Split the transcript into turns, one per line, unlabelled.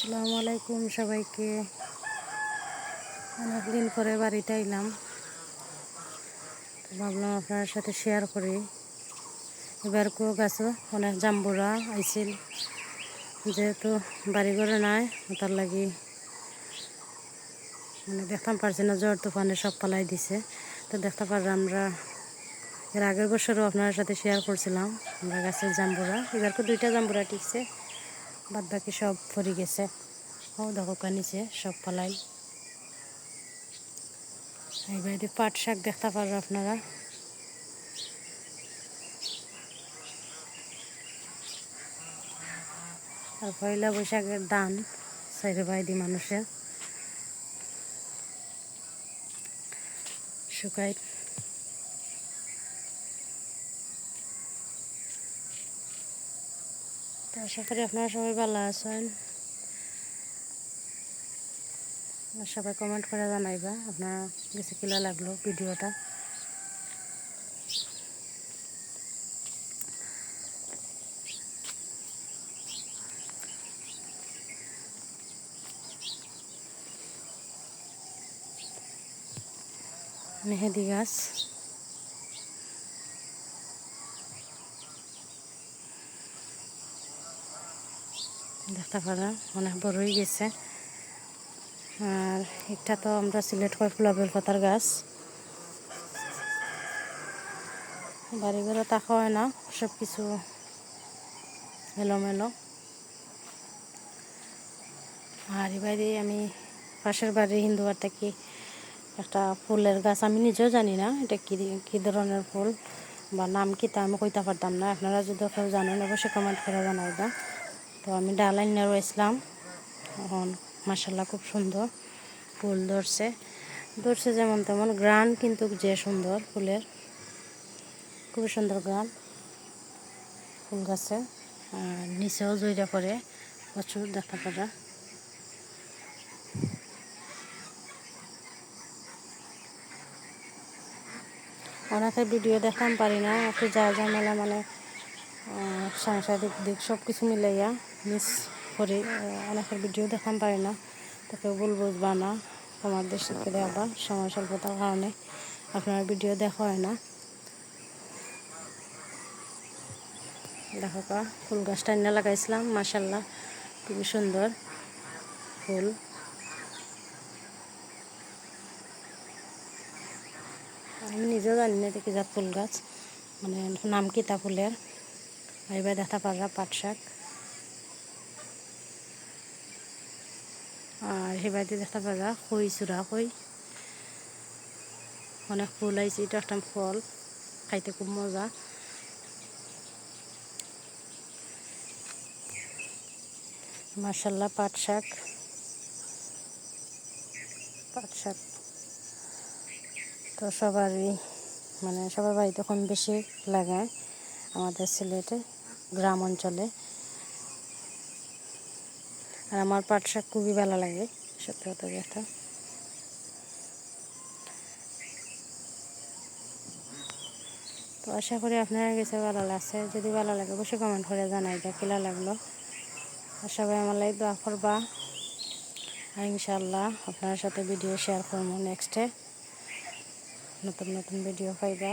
আসসালামু আলাইকুম সবাইকে। অনেকদিন পরে বাড়িতে এলাম ভাবলাম আপনার সাথে শেয়ার করি। এবার কেউ গাছও অনেক জাম্বুরা আইছিল। যেহেতু বাড়ি ঘরে নাই, তার লাগি মানে দেখতাম পারছি না, জ্বর তুফানে সব পালাই দিছে। তো দেখতে পারলাম আমরা এর আগের বছরও আপনার সাথে শেয়ার করছিলাম, আমরা গাছের জাম্বুরা। এবারকে দুইটা জাম্বুরা টিকছে। বাদ বাকি সব পরি গেছে। ও, দেখো নিচে সব পালাই এইবার পাট শাক দেখতে পারো আপনারা। আর পয়লা বৈশাখের দান সাইডে বাইদি মানুষের। শুকাই তো আশা করি আপনারা সবাই ভালো আছেন। সবাই কমেন্ট করে জানাইবা, আপনার কাছে কিলা লাগল ভিডিওটা। মেহেদি গাছ। দেখতে অনেক বড় গেছে। আর এটা তো আমরা সিলেক্ট করে ফুলাবেল পাতার গাছ। বাড়ি ঘরে তাকা হয় না, সব কিছু এলোমেলো। আর এবারে আমি পাশের বাড়ি হিন্দুবার থেকে একটা ফুলের গাছ আমি নিজেও জানি না, এটা কী কী ধরনের ফুল বা নাম কি তা আমি কইতে পারতাম না। আপনারা যদি কেউ জানেন, অবশ্যই কমেন্ট করে জানাইবা। তো আমি ডাল আইনে রয়েছিলাম। এখন মাসাল্লাহ খুব সুন্দর ফুল ধরছে। ধরছে যেমন তেমন গ্রান কিন্তু যে সুন্দর ফুলের। খুব সুন্দর গ্রান ফুল গাছে। আর নিচেও জইরা করে প্রচুর দেখা পারা। অনেকের ভিডিও দেখতাম পারি না। একটু যা ঝামেলা মানে সাংসারিক দিক সব কিছু মিলাইয়া মিস করি অনেকের ভিডিও দেখাম পারি না। তাকে ভুল বুঝবা না তোমাদের শিখে দেওয়া সময় স্বল্পতার কারণে আপনার ভিডিও দেখা হয় না। দেখো কা, ফুল গাছটা এনে লাগাইছিলাম মাসাল্লাহ খুবই সুন্দর ফুল। আমি নিজেও জানি না দেখি যা ফুল গাছ মানে নাম কিতা ফুলের। এবার দেখা পারা পাট শাক। আর সেবাইতে দেখতে পারা খই চূড়া খই অনেক ফুল আইছে, এটা একটা ফল, খাইতে খুব মজা। মার্শাল্লাহ পাট শাক। পাট শাক। তো সবারই মানে সবার বাড়িতে কম বেশি লাগায় আমাদের সিলেটে গ্রাম অঞ্চলে। আর আমার পাট শাক খুবই ভালো লাগে, সত্যি কথা কথা তো আশা করি আপনারা কাছে ভালো লাগছে। যদি ভালো লাগে অবশ্যই কমেন্ট করে জানাই এটা কিলা লাগল। আর সবাই আমার লাগে দোয়া করবা। আর ইনশাল্লাহ আপনার সাথে ভিডিও শেয়ার করব নেক্সটে নতুন নতুন ভিডিও পাইবা।